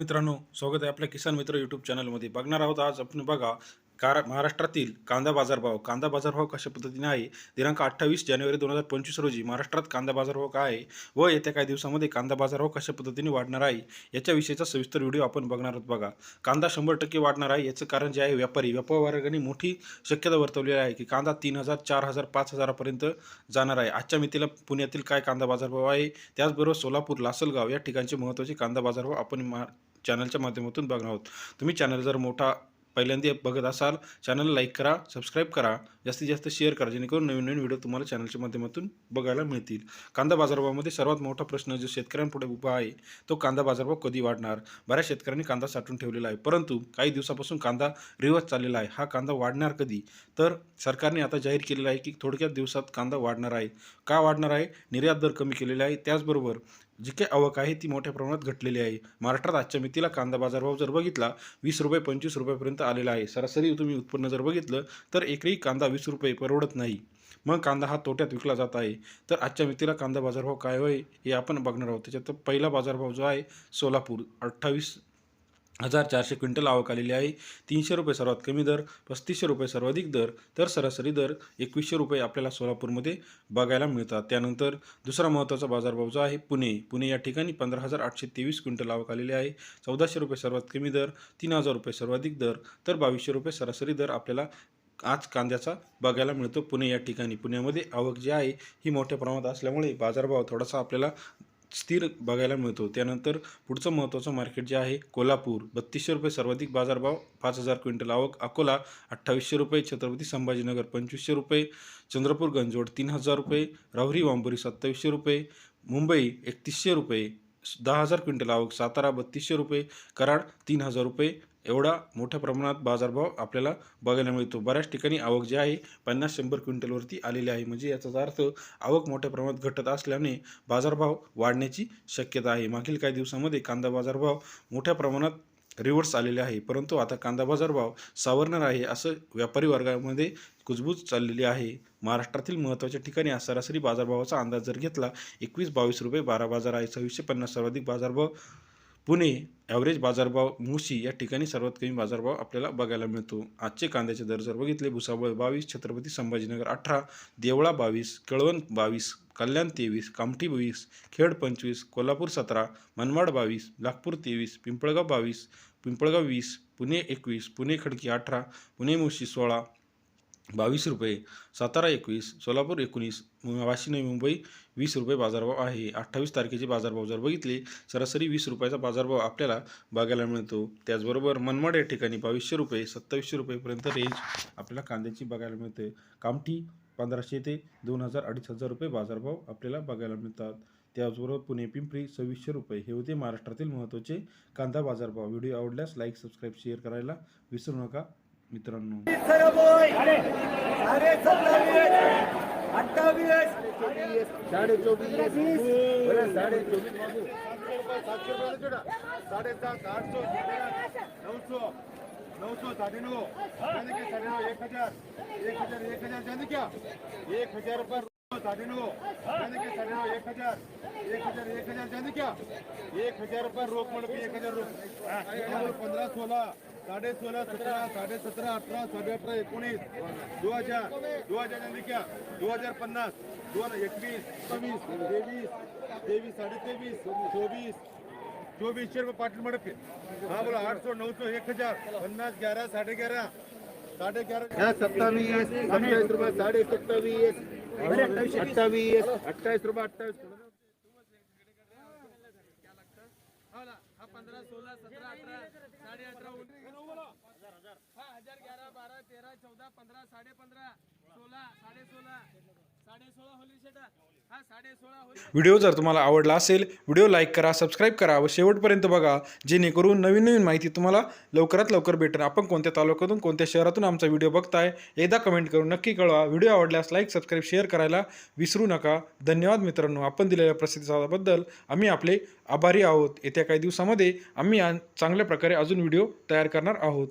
मित्रांनो स्वागत आहे आपल्या किसान मित्र यूट्यूब चॅनलमध्ये बघणार आहोत आज आपण बघा कार महाराष्ट्रातील कांदा बाजारभाव. कांदा बाजारभाव कशा पद्धतीने आहे? दिनांक अठ्ठावीस जानेवारी दोन हजार पंचवीस रोजी महाराष्ट्रात कांदा बाजारभाव काय आहे? व येत्या काही दिवसामध्ये कांदा बाजारभाव कशा पद्धतीने वाढणार आहे? याच्याविषयीचा सविस्तर व्हिडिओ आपण बघणार आहोत बघा. कांदा शंभर टक्के वाढणार आहे याचं कारण जे आहे व्यापारी. व्यापार वर्गाने मोठी शक्यता वर्तवलेली आहे की कांदा तीन हजार चार हजार पाच हजारापर्यंत जाणार आहे. आजच्या मितीला पुण्यातील काय कांदा बाजारभाव आहे? त्याचबरोबर सोलापूर लासलगाव या ठिकाणचे महत्त्वाचे कांदा बाजारभाव आपण मा चॅनलच्या माध्यमातून बघणार आहोत. तुम्ही चॅनल जर मोठा पहिल्यांदा बघत असाल चॅनल लाईक करा सबस्क्राईब करा जास्तीत जास्त शेअर करा जेणेकरून नवीन नवीन व्हिडिओ तुम्हाला चॅनलच्या माध्यमातून बघायला मिळतील. कांदा बाजारभावामध्ये सर्वात मोठा प्रश्न जो शेतकऱ्यांपुढे उभा आहे तो कांदा बाजारभाव कधी वाढणार? बऱ्याच शेतकऱ्यांनी कांदा साठवून ठेवलेला आहे परंतु काही दिवसापासून कांदा रिवर्स चाललेला आहे. हा कांदा वाढणार कधी? तर सरकारने आता जाहीर केलेला आहे की थोडक्यात दिवसात कांदा वाढणार आहे. का वाढणार आहे? निर्यात दर कमी केलेले आहे. त्याचबरोबर जी काही आवक आहे ती मोठ्या प्रमाणात घटलेली आहे. महाराष्ट्रात आजच्या मितीला कांदा बाजारभाव जर बघितला वीस रुपये पंचवीस रुपयापर्यंत आलेला आहे. सरासरी तुम्ही उत्पन्न जर बघितलं तर एकही कांदा वीस रुपये परवडत नाही. मग कांदा हा तोट्यात विकला जात आहे. तर आजच्या मितीला कांदा बाजारभाव काय होय हे आपण बघणार आहोत. त्याच्यात पहिला बाजारभाव जो आहे सोलापूर. अठ्ठावीस हजार चारशे क्विंटल आवक आलेली आहे. तीनशे रुपये सर्वात कमी दर पस्तीसशे रुपये सर्वाधिक दर तर सरासरी दर एकवीसशे रुपये आपल्याला सोलापूरमध्ये बघायला मिळतात. त्यानंतर दुसरा महत्त्वाचा बाजारभाव जो आहे पुणे. पुणे या ठिकाणी पंधरा हजार आठशे तेवीस क्विंटल आवक आलेली आहे. चौदाशे रुपये सर्वात कमी दर तीन हजार रुपये सर्वाधिक दर तर बावीसशे रुपये सरासरी दर आपल्याला आज कांद्याचा बघायला मिळतो पुणे या ठिकाणी. पुण्यामध्ये आवक जी आहे ही मोठ्या प्रमाणात असल्यामुळे बाजारभाव थोडासा आपल्याला स्थिर बघायला मिळतो. त्यानंतर पुढचं महत्त्वाचं मार्केट जे आहे कोल्हापूर. बत्तीसशे रुपये सर्वाधिक बाजारभाव पाच हजार क्विंटल आवक. अकोला अठ्ठावीसशे रुपये. छत्रपती संभाजीनगर पंचवीसशे रुपये. चंद्रपूर गंजोड तीन हजार रुपये. राहुरी वांबोरी सत्तावीसशे रुपये. मुंबई एकतीसशे रुपये. दहा हजार क्विंटल आवक सातारा बत्तीसशे रुपये कराड तीन हजार रुपये. एवढा मोठ्या प्रमाणात बाजारभाव आपल्याला बघायला मिळतो. बऱ्याच ठिकाणी आवक जी आहे पन्नास शंभर क्विंटलवरती आलेली आहे. म्हणजे याचाच अर्थ आवक मोठ्या प्रमाणात घटत असल्याने बाजारभाव वाढण्याची शक्यता आहे. मागील काही दिवसामध्ये कांदा बाजारभाव मोठ्या प्रमाणात रिव्हर्स आलेले आहे. परंतु आता कांदा बाजारभाव सावरणार आहे असं व्यापारी वर्गामध्ये कुजबूज चाललेली आहे. महाराष्ट्रातील महत्त्वाच्या ठिकाणी आज सरासरी बाजारभावाचा अंदाज जर घेतला एकवीस बावीस रुपये बारा बाजार आहे. सव्वीसशे पन्नास सर्वाधिक बाजारभाव पुणे ॲव्हरेज बाजारभाव मुशी या ठिकाणी सर्वात कमी बाजारभाव आपल्याला बघायला मिळतो. आजचे कांद्याचे दर जर बघितले भुसावळ बावीस छत्रपती संभाजीनगर अठरा देवळा बावीस कळवण बावीस कल्याण तेवीस कामठी बावीस खेड पंचवीस कोल्हापूर सतरा मनमाड बावीस नागपूर तेवीस पिंपळगाव बावीस पिंपळगाव वीस पुणे एकवीस पुणे खडकी अठरा पुणे मुशी सोळा बावीस रुपये सातारा एकवीस सोलापूर एकोणीस वाशी नवी मुंबई वीस रुपये बाजारभाव आहे. अठ्ठावीस तारखेचे बाजारभाव जर बघितले सरासरी वीस रुपयाचा बाजारभाव आपल्याला बघायला मिळतो. त्याचबरोबर मनमाड या ठिकाणी बावीसशे रुपये सत्तावीसशे रुपयेपर्यंत रेंज आपल्याला कांद्याची बघायला मिळते. कामठी पंधराशे ते दोन हजार अडीच हजार रुपये बाजारभाव आपल्याला बघायला मिळतात. त्याचबरोबर पुणे पिंपरी सव्वीसशे रुपये हे होते महाराष्ट्रातील महत्त्वाचे कांदा बाजारभाव. व्हिडिओ आवडल्यास लाईक सबस्क्राईब शेअर करायला विसरू नका. मित्रांनो साडे चोवीस साडे चोवीस सातशे रुपये साडे सात आठशे नऊशे नऊशे साडे नऊ जाने के साडे नऊ एक हजार एक हजार एक हजार जाने क्या एक हजार रुपये साडे नऊ जाने के साडे नऊ एक हजार एक हजार एक हजार जाने क्या? एक हजार रुपये रोख म्हणून एक हजार रोख पंधरा सोळा साडे सोळा सतरा साडे सतरा अठरा साडे अठरा एकोणीस दो हजार दो हजार जाने क्या? दो हजार पन्नास दोन एकवीस सव्वीस तेवीस तेवीस साडे तेवीस चोवीस चोवीसशे रुपये पाटील मडप हा बोला आठशे नऊशे एक हजार पन्नास ग्यारह साडे ग्यारह साडे ग्यारह। सत्तावीस सत्तावीस रुपये साडे सत्तावीस। अठ्ठावीस अठ्ठावीस रुपये. अठ्ठावीस हा पंधरा सोळा सतरा अठरा साडे अठरा हा हजार ग्यारा बारा तेरा चौदा पंधरा साडे पंधरा सोळा साडे सोळा साडे सोळा होली शेटा हा साडे सोळा होली व्हिडिओ जर तुम्हाला आवडला असेल व्हिडिओ लाईक करा सबस्क्राईब करा व शेवटपर्यंत बघा जेणेकरून नवीन नवीन माहिती तुम्हाला लवकरात लवकर भेटेल. आपण कोणत्या तालुक्यातून कोणत्या शहरातून आमचा व्हिडिओ बघताय एकदा कमेंट करून नक्की कळवा. व्हिडिओ आवडल्यास लाईक सबस्क्राईब शेअर करायला विसरू नका. धन्यवाद मित्रांनो. आपण दिलेल्या प्रतिसादाबद्दल आम्ही आपले आभारी आहोत. येत्या काही दिवसामध्ये आम्ही चांगल्या प्रकारे अजून व्हिडिओ तयार करणार आहोत.